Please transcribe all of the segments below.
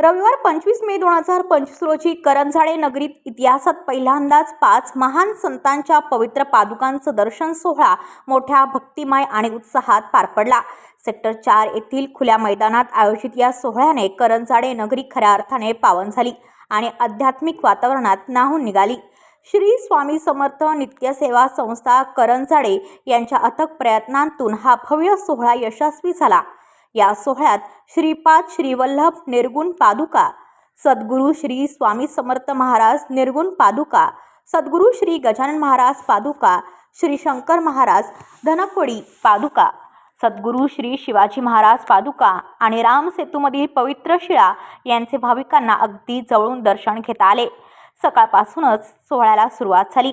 रविवार पंचवीस मे दोन हजार पंचवीस रोजी करंजाळे नगरीत इतिहासात पहिल्यांदाच पाच महान संतांच्या पवित्र पादुकांचं दर्शन सोहळा मोठ्या भक्तिमय आणि उत्साहात पार पडला. सेक्टर चार येथील खुल्या मैदानात आयोजित या सोहळ्याने करंजाळे नगरी खऱ्या अर्थाने पावन झाली आणि आध्यात्मिक वातावरणात नाहून निघाली. श्री स्वामी समर्थ नित्यसेवा संस्था करंजाडे यांच्या अथक प्रयत्नांतून हा भव्य सोहळा यशस्वी झाला. या सोहळ्यात श्रीपाद श्रीवल्लभ निर्गुण पादुका सद्गुरू श्री स्वामी समर्थ महाराज निर्गुण पादुका सद्गुरू श्री गजानन महाराज पादुका श्री शंकर महाराज धनकोडी पादुका सद्गुरू श्री शिवाजी महाराज पादुका आणि राम सेतूमधील पवित्र शिळा यांचे भाविकांना अगदी जवळून दर्शन घेता आले. सकाळपासूनच सोहळ्याला सुरुवात झाली.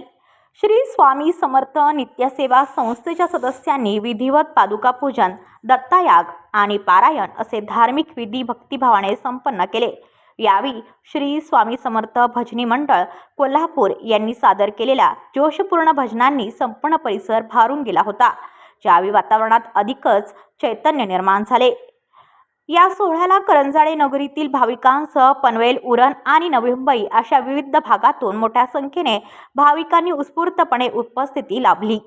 श्री स्वामी समर्थ नित्यसेवा संस्थेच्या सदस्यांनी विधिवत पादुका पूजन दत्तायाग आणि पारायण असे धार्मिक विधी भक्तिभावाने संपन्न केले. यावेळी श्री स्वामी समर्थ भजनी मंडळ कोल्हापूर यांनी सादर केलेल्या जोशपूर्ण भजनांनी संपूर्ण परिसर भारून गेला होता. ज्यावेळी वातावरणात अधिकच चैतन्य निर्माण झाले. या सोहळ्याला करंजाळे नगरीतील भाविकांसह पनवेल उरण आणि नवी मुंबई अशा विविध भागातून मोठ्या संख्येने भाविकांनी उत्स्फूर्तपणे उपस्थिती लाभली.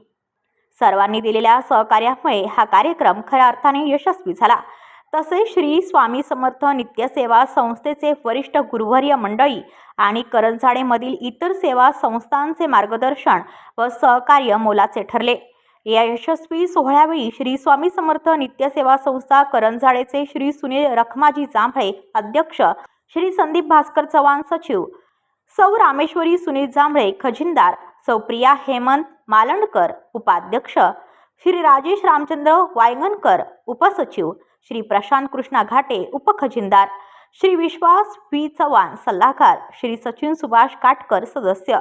सर्वांनी दिलेल्या सहकार्यामुळे हा कार्यक्रम खऱ्या अर्थाने यशस्वी झाला. तसेच श्री स्वामी समर्थ नित्यसेवा संस्थेचे वरिष्ठ गुरुवर्य मंडळी आणि करंजाडेमधील इतर सेवा संस्थांचे मार्गदर्शन व सहकार्य मोलाचे ठरले. या यशस्वी सोहळ्यावेळी श्री स्वामी समर्थ नित्यसेवा संस्था करंजाडेचे श्री सुनील रखमाजी जांभळे अध्यक्ष श्री संदीप भास्कर चव्हाण सचिव सौ रामेश्वरी सुनील जांभळे खजिनदार सौ प्रिया हेमंत मालंडकर उपाध्यक्ष श्री राजेश रामचंद्र वायंगणकर उपसचिव श्री प्रशांत कृष्णा घाटे उपखजिनदार श्री विश्वास व्ही चव्हाण सल्लागार श्री सचिन सुभाष काटकर सदस्य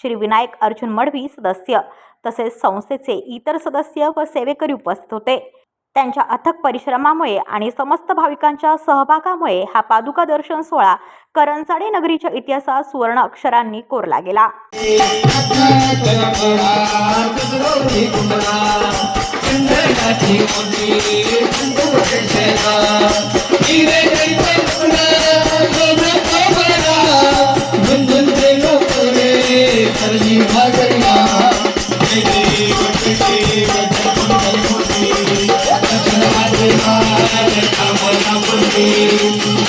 श्री विनायक अर्जुन मडवी सदस्य तसेच संस्थेचे इतर सदस्य व सेवेकरी उपस्थित होते. त्यांच्या अथक परिश्रमामुळे आणि समस्त भाविकांच्या सहभागामुळे हा पादुका दर्शन सोहळा करंजाडे नगरीच्या इतिहासात सुवर्ण अक्षरांनी कोरला गेला.